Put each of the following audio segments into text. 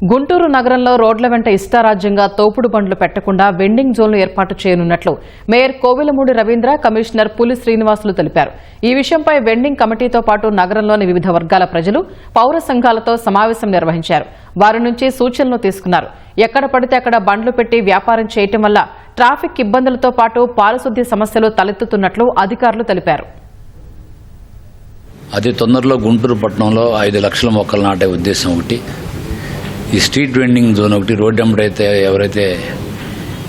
గుంటూరు నగరంలో రోడ్ల వెంట ఇష్టారాజ్యంగా తోపుడు బండ్లు పెట్టకుండా వెండింగ్ జోన్లు ఏర్పాటు చేయనున్నట్లు మేయర్ కోవిలమూడి రవీంద్ర కమిషనర్ పులి శ్రీనివాసులు తెలిపారు. ఈ విషయంపై వెండింగ్ కమిటీతో పాటు నగరంలోని వివిధ వర్గాల ప్రజలు పౌర సంఘాలతో సమావేశం నిర్వహించారు. వారి నుంచి సూచనలు తీసుకున్నారు. ఎక్కడ పడితే అక్కడ బండ్లు పెట్టి వ్యాపారం చేయటం వల్ల ట్రాఫిక్ ఇబ్బందులతో పాటు పారిశుద్ధ్య సమస్యలు తలెత్తుతున్నట్లు అధికారులు తెలిపారు. అతి తొందరలో గుంటూరు పట్టణంలో ఐదు లక్షల మొక్కలు నాటే ఉద్దేశం ఒకటి. ఈ స్ట్రీట్ వెండింగ్ జోన్ ఒకటి రోడ్డు వెంబడైతే ఎవరైతే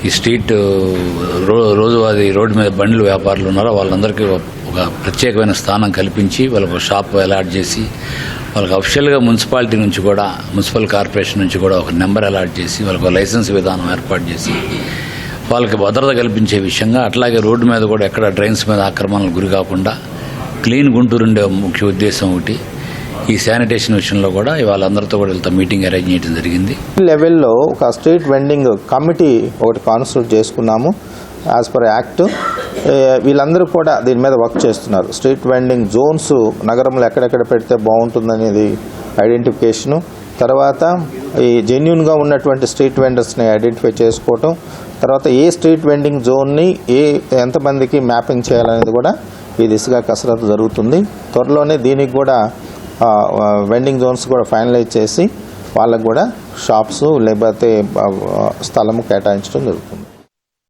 ఈ స్ట్రీట్ రో రోజువారీ రోడ్డు మీద బండ్లు వ్యాపారులు ఉన్నారో వాళ్ళందరికీ ఒక ప్రత్యేకమైన స్థానం కల్పించి వాళ్ళకు షాప్ అలాట్ చేసి వాళ్ళకి అఫిషియల్గా మున్సిపాలిటీ నుంచి కూడా మున్సిపల్ కార్పొరేషన్ నుంచి కూడా ఒక నెంబర్ అలాట్ చేసి వాళ్ళకు లైసెన్స్ విధానం ఏర్పాటు చేసి వాళ్ళకి భద్రత కల్పించే విషయంగా అట్లాగే రోడ్డు మీద కూడా ఎక్కడ డ్రైన్స్ మీద ఆక్రమణలకు గురి కాకుండా క్లీన్ గుంటూరు ఉండే ముఖ్య ఉద్దేశం ఒకటి. ఈ శానిటేషన్ విషయంలో కూడా ఇవాళ అందరితో కూడా వెళ్తా మీటింగ్ అరేంజ్ చేయడం జరిగింది. లెవెల్లో ఒక స్ట్రీట్ వెండింగ్ కమిటీ ఒకటి కాన్స్టిట్యూట్ చేసుకున్నాము యాజ్ పర్ యాక్ట్. వీళ్ళందరూ కూడా దీని మీద వర్క్ చేస్తున్నారు. స్ట్రీట్ వెండింగ్ జోన్స్ నగరంలో ఎక్కడెక్కడ పెడితే బాగుంటుందనేది ఐడెంటిఫికేషను. తర్వాత ఈ జెన్యున్గా ఉన్నటువంటి స్ట్రీట్ వెండర్స్ని ఐడెంటిఫై చేసుకోవటం. తర్వాత ఏ స్ట్రీట్ వెండింగ్ జోన్ని ఏ ఎంతమందికి మ్యాపింగ్ చేయాలనేది కూడా ఈ దిశగా కసరత్తు జరుగుతుంది. త్వరలోనే దీనికి కూడా వెండింగ్ జోన్స్ కూడా ఫైనలైజ్ చేసి వాళ్ళకు కూడా షాప్స్ లేకపోతే స్థలము కేటాయించడం జరుగుతుంది.